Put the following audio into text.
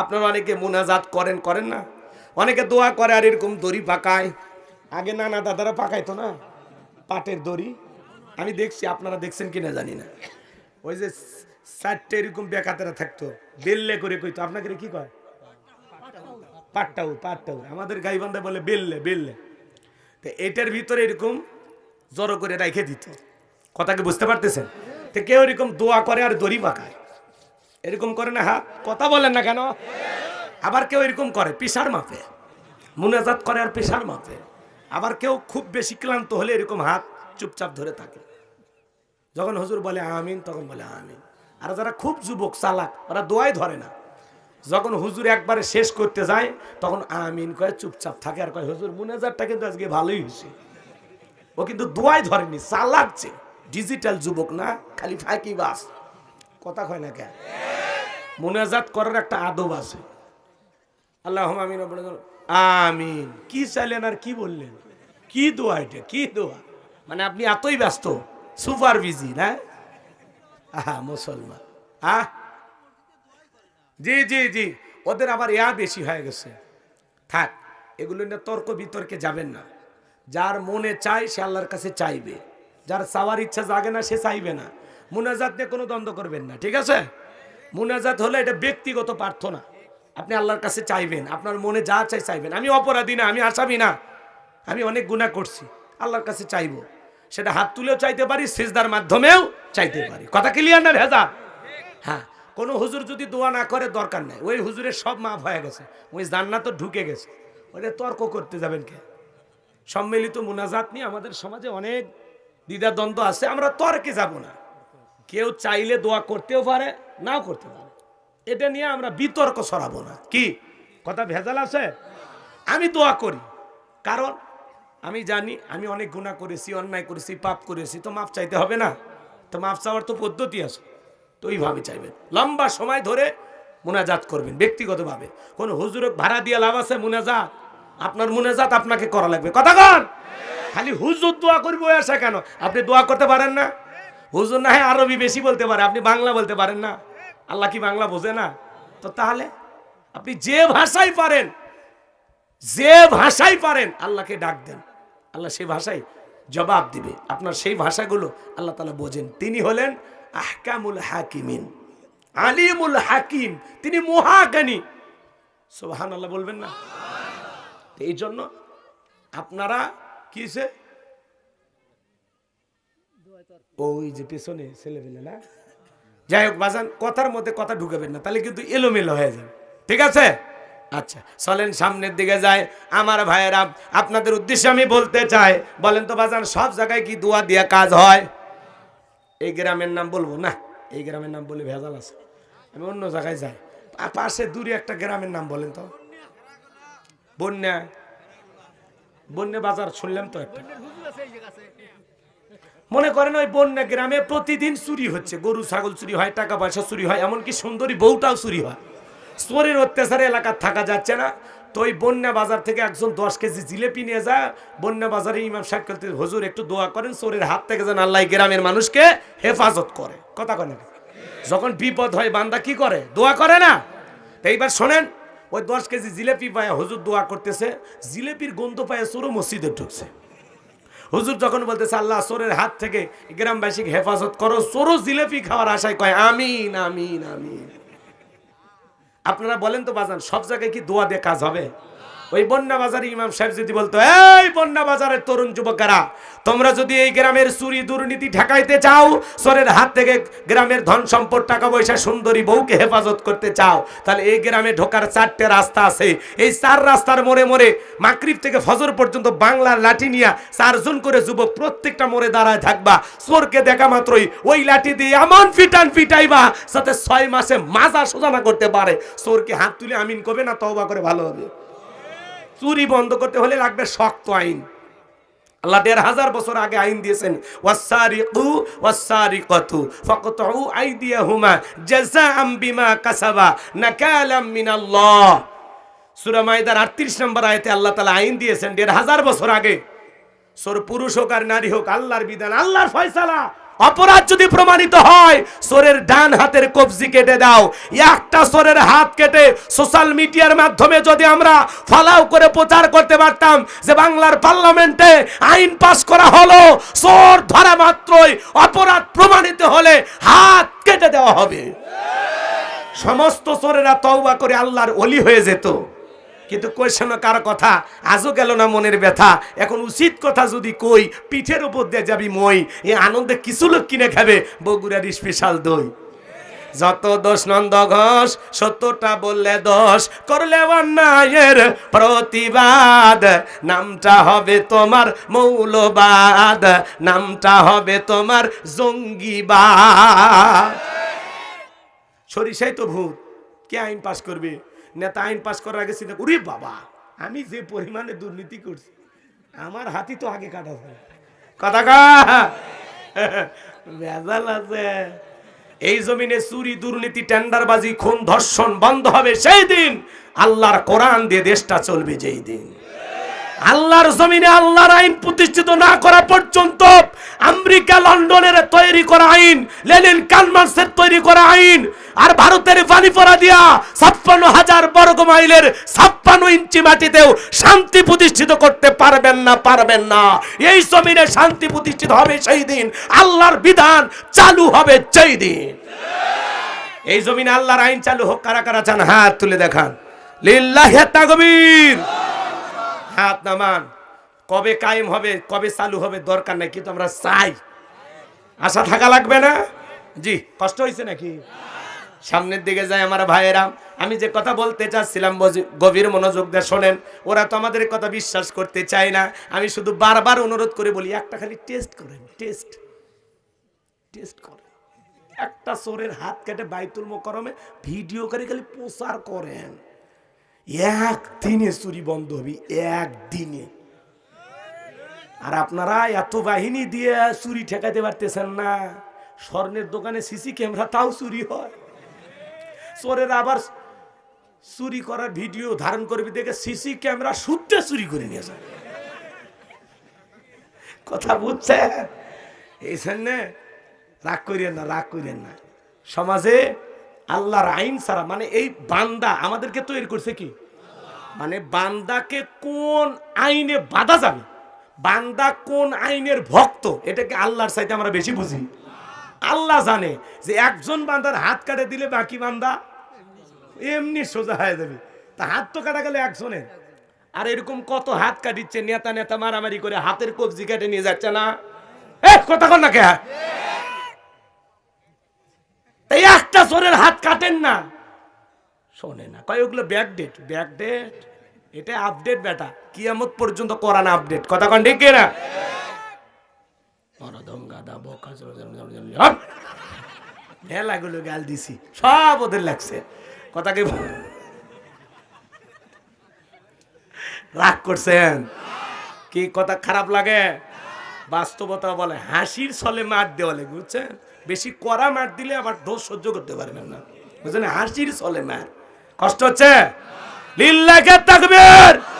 আপনারা অনেকে মোনাজাত করেন করেন না? অনেকে দোয়া করে, আর এরকম দড়ি পাকায়। আগে নানা দাদারা পাকাইতো না? পাটের দড়ি। আমি দেখছি, আপনারা দেখছেন কিনা জানি না। ওই যে চারটে এরকম বেকাতেরা থাকতো, বেললে করে কইতো। আপনাকে কি কয়? পাটটাও পাটটাও আমাদের গাইবান্ধা বলে বেললে বেললে। তো এটার ভিতরে এরকম জড়ো করে রেখে দিত। কথা কি বুঝতে পারতেছেন? তো কেউ এরকম দোয়া করে আর দড়ি পাকায়। এরকম করে না হাত কথা বলেন না কেন? আবার কেউ এরকম করে পিসার মাপে। মুনাজাত করে আর পেশার মাপে। আবার কেউ খুব বেশি ক্লান্ত হলে এরকম হাত চুপচাপ ধরে থাকে। যখন হুজুর বলে আমিন, তখন বলে আমিন। আর যারা খুব যুবক, চালাক, ওরা দোয়াই ধরে না। যখন হুজুর একবারে শেষ করতে যায়, তখন আমিন কয়ে চুপচাপ থাকে আর কয়, হুজুর মুনাজারটা কিন্তু আজকে ভালোই হয়েছে। ও কিন্তু দোয়াই ধরেনি চালাকছে ডিজিটাল যুবক না, খালি ফাঁকি বাস। কথা কয় না কেন? মুনাজাত করার একটা আদব আছে। আল্লাহ আমিন আমিন। কি চাইলেন আর কি বললেন? কি দোয়া এটা? কি দোয়া? মানে আপনি এতই ব্যস্ত, সুপার বিজি, না? আহা, মুসলমান। আহ! জি জি জি। ওদের আবার ইয়া বেশি হয়ে গেছে। থাক, এগুলো নিয়ে তর্ক বিতর্কে যাবেন না। যার মনে চায়, সে আল্লাহর কাছে চাইবে। যার চাওয়ার ইচ্ছা জাগে না, সে চাইবে না। মুনাজাত নিয়ে কোনো দ্বন্দ্ব করবেন না, ঠিক আছে? মুনাজাত হলে এটা ব্যক্তিগত প্রার্থনা। আপনি আল্লাহর কাছে চাইবেন, আপনার মনে যা চাই চাইবেন। আমি অপরাধী না, আমি আসামি না। আমি অনেক গুণা করছি, আল্লাহর কাছে চাইব। সেটা হাত তুলেও চাইতে পারি, সেজদার মাধ্যমেও চাইতে পারি। কথা ক্লিয়ার না ভেজা হ্যাঁ কোনো হুজুর যদি দোয়া না করে, দরকার নাই। ওই হুজুরের সব মাফ হয়ে গেছে। ওই জান্নাত তো ঢুকে গেছে। ওটা তর্ক করতে যাবেন কে? সম্মিলিত মুনাজাত নিয়ে আমাদের সমাজে অনেক দ্বিধাদ্বন্দ্ব আছে, আমরা তর্কে যাব না। কেউ চাইলে দোয়া করতেও পারে নাও করতে পারে। এটা নিয়ে আমরা বিতর্ক ছড়াবো না। কি? কথা ভেজাল আছে? আমি দোয়া করি। কারণ আমি জানি, আমি অনেক গুণা করেছি, অন্যায় করেছি, পাপ করেছি, তো মাপ চাইতে হবে না। তো মাপ চাওয়ার তো পদ্ধতি আছে। তো ওইভাবে চাইবেন। লম্বা সময় ধরে মুনাজাত করবেন, ব্যক্তিগতভাবে। কোন হুজুরক ভাড়া দিয়ে লাভ আছে মুনাজাত? আপনার মুনাজাত আপনাকে করা লাগবে। কথা কন! খালি হুজুর দোয়া করব আসা কেন? আপনি দোয়া করতে পারেন না? হুজুর না হয় আরবি বেশি বলতে পারে, আপনি বাংলা বলতে পারেন না? আল্লাহ কি বাংলা বোঝে না? তো তাহলে আপনি যে ভাষায় পারেন, যে ভাষায় পারেন, আল্লাহকে ডাক দেন। আল্লাহ সেই ভাষায় জবাব দিবে। আপনার সেই ভাষাগুলো আল্লাহ তালা বোঝেন। তিনি হলেন আহকামুল হাকিমিন, আলিমুল হাকিম। তিনি মহাজ্ঞানী। সোহান আল্লাহ বলবেন না? এই জন্য আপনারা কি ওই যে পেছনে ছেলে না? যাই হোক, বাজান, কথার মধ্যে কথা ঢুকাবেন না, তাহলে কিন্তু এলোমেলো হয়ে যাবে। ঠিক আছে? আচ্ছা চলেন সামনের দিকে যায় আমার ভাইয়েরা, আপনাদের উদ্দেশ্যে আমি বলতে চাই, বলেন তো বাজান, সব জায়গায় কি দোয়া দিয়া কাজ হয়? এই গ্রামের নাম বলব না? এই গ্রামের নাম বলে ভেজাল আছে। আমি অন্য জায়গায় যাই। পাশে দূরে একটা গ্রামের নাম বলেন তো। বন্যা। বন্যা বাজার শুনলাম তো একটা। মনে করেন ওই বন্যা গ্রামে প্রতিদিন চুরি হচ্ছে। গরু, ছাগল চুরি হয়, টাকা পয়সা চুরি হয়, এমনকি সুন্দরী বউটাও চুরি হয়। চোরের অত্যাচারে এলাকার থাকা যাচ্ছে না। তো ওই বন্যা বাজার থেকে একজন দশ কেজি জিলেপি নিয়ে যায়। বন্যা বাজারে ইমাম সাহেব হুজুর, একটু দোয়া করেন, চোরের হাত থেকে যেন আল্লাহ গ্রামের মানুষকে হেফাজত করে। কথা কয় না যখন বিপদ হয়, বান্দা কি করে? দোয়া করে না? এইবার শোনেন, ওই দশ কেজি জিলেপি পায় হজুর দোয়া করতেছে। জিলেপির গন্ধ পায়ে চোরও মসজিদে ঢুকছে। হুজুর যখন বলতেছে, আল্লাহ চোরের হাত থেকে গ্রামবাসীকে হেফাজত করো চোরও জিলেপি খাওয়ার আশায় কয়, আমিন আমিন আমিন। আপনারা বলেন তো, বাজান, সব জায়গায় কি দোয়া দিয়ে কাজ হবে? ওই বন্যা বাজারে ইমাম সাহেব যদি বলতো, এই বন্যা বাজারের তরুণ যুবকেরা, তোমরা যদি এই গ্রামের চুরি দুর্নীতি ঠেকাইতে চাও, সরের হাত থেকে গ্রামের ধন সম্পদ, টাকা পয়সা, সুন্দরী বউকে হেফাজত করতে চাও, তাহলে এই গ্রামে ঢোকার চারটে রাস্তা আছে। এই চার রাস্তার মোড়ে মোড়ে মাকরিব থেকে ফজর পর্যন্ত বাংলার লাঠি নিয়ে চারজন করে যুবক প্রত্যেকটা মোড়ে দাঁড়ায় থাকবা। চোরকে দেখা মাত্রই ওই লাঠি দিয়ে এমন ফিটান ফিটাইবা যাতে ছয় মাসে মাজা সোজা না করতে পারে। চোরকে হাত তুলে আমিন করবে না, তওবা করে ভালো হবে। চুরি বন্ধ করতে হলে লাগবে শক্ত আইন। আল্লাহ দেড় হাজার বছর আগে আইন দিয়েছেন, ওয়াসারিকু, ওয়াসারিকাতু, ফাকতাউ কাসাবা, নাকালাম মিনাল্লাহ। সূরা মাইদার 38 নম্বর আয়াতে আল্লাহ তাআলা আইন দিয়েছেন, দেড় হাজার বছর আগে। সোর পুরুষ হোক আর নারী হোক, আল্লাহর বিধান, আল্লাহর ফয়সালা। অপরাধ যদি প্রমাণিত হয়, সোরের ডান হাতের কবজি কেটে দাও। একটা সোরের হাত কেটে সোশ্যাল মিডিয়ার মাধ্যমে যদি আমরা ফলাও করে প্রচার করতে পারতাম যে বাংলার পার্লামেন্টে আইন পাস করা হলো, সোর ধরা মাত্রই অপরাধ প্রমাণিত হলে হাত কেটে দেওয়া হবে। সমস্ত সোরেরা তওবা করে আল্লাহর অলি হয়ে যেত। কিন্তু কোয়েশন কার কথা? আজও গেল না মনের ব্যথা। এখন উচিত কথা যদি কই, পিঠের উপর দিয়ে যাবি মই। এ আনন্দে কিছু লোক কিনে খাবে বগুড়ার স্পেশাল দই। যত দোষ নন্দ ঘোষ, সত্যটা বললে দোষ। করলে অন্যায়ের প্রতিবাদ। নামটা হবে তোমার মৌলবাদ। নামটা হবে তোমার জঙ্গিবাদ। সরিষাই তো ভূত। কে আইন পাস করবে? নেতা আইন পাশ করার আগে চিন্তা উরে বাবা, আমি যে পরিমাণে দুর্নীতি করছি, আমার হাতি তো আগে কাটা যায় কথা কাজাল আছে। এই জমিনে চুরি, দুর্নীতি, টেন্ডারবাজি, খুন, ধর্ষণ বন্ধ হবে সেই দিন। আল্লাহর কোরআন দিয়ে দেশটা চলবে যেই দিন। আল্লাহর জমিনে আল্লাহর আইন প্রতিষ্ঠিত না করা পর্যন্ত আমেরিকা লন্ডনের তৈরি করা আইন, লেনিন কালমার্সের তৈরি করা আইন, আর ভারতের বালিপরা দিয়া ছাপ্পান্ন হাজার বর্গ মাইলের ছাপ্পান্ন ইঞ্চি মাটিতেও শান্তি প্রতিষ্ঠিত করতে পারবেন না পারবেন না। এই জমিনে শান্তি প্রতিষ্ঠিত হবে সেই দিন, আল্লাহর বিধান চালু হবে সেই দিন। এই জমিনে আল্লাহর আইন চালু হোক, কারা কারা চান? হাত তুলে দেখান। লিল্লাহি তাকবীর হাত নামান। কবে কায়েম হবে, কবে চালু হবে দরকার নাই, কিন্তু আমরা চাই। আশা থাকা লাগবে না? জি, কষ্ট হয়েছে নাকি? সামনের দিকে যায় আমার ভাইয়েরা। আমি যে কথা বলতে চাচ্ছিলাম গভীর মনোযোগ দিয়ে শোনেন। ওরা তো আমাদের কথা বিশ্বাস করতে চায় না। আমি শুধু বারবার অনুরোধ করে বলি, একটা খালি টেস্ট করেন টেস্ট টেস্ট করেন। একটা চোরের হাত কেটে বাইতুল মোকরমে ভিডিও করে খালি প্রচার করেন। একদিনে চুরি বন্ধ হবে, একদিনে। আর আপনারা এত বাহিনী দিয়ে চুরি ঠেকাতে পারতেছেন না। স্বর্ণের দোকানে সিসি ক্যামেরা, তাও চুরি হয়। চোরের আবার চুরি করার ভিডিও ধারণ করবি, দেখে সিসি ক্যামেরা সূত্রে চুরি করে নিয়ে যায়। কথা বুঝছেন? এই জন্যে রাগ করিয়েন না, রাগ করিয়েন না। সমাজে আল্লাহর আইন ছাড়া মানে এই বান্দা আমাদেরকে তৈরি করছে কি? মানে বান্দাকে কোন আইনে বাধা যাবে বান্দা কোন আইনের ভক্ত? এটাকে আল্লাহর সাইতে আমরা বেশি বুঝি। আল্লাহ জানে যে একজন বান্দার হাত কাটে দিলে বাকি বান্দা এমনি সোজা হয়ে যাবে। তা হাত তো কাটা গেলে একজনের। আর এরকম কত হাত কাটিচ্ছে, নেতা নেতা মারামারি করে হাতের কবজি কেটে নিয়ে যাচ্ছে না? এ কথা কর না কে? তাই একটা চোরের হাত কাটেন না। শোনে না, কয় ওগুলো ব্যাক ডেট ব্যাক ডেট এটা আপডেট বেটা। কিয়ামত পর্যন্ত করান আপডেট কথা কন ঠিক না দিছি, সব ওদের লাগছে। কথা কি রাগ করছেন? কি কথা খারাপ লাগে? বাস্তবতা বলে, হাসির ছলে মার দেওয়া লাগে, বুঝছেন? বেশি কড়া মার দিলে আবার দোষ সহ্য করতে পারবেন না। বুঝলেন? হাসির চলে মার। কষ্ট হচ্ছে? লিল্লাকে তাকবীর!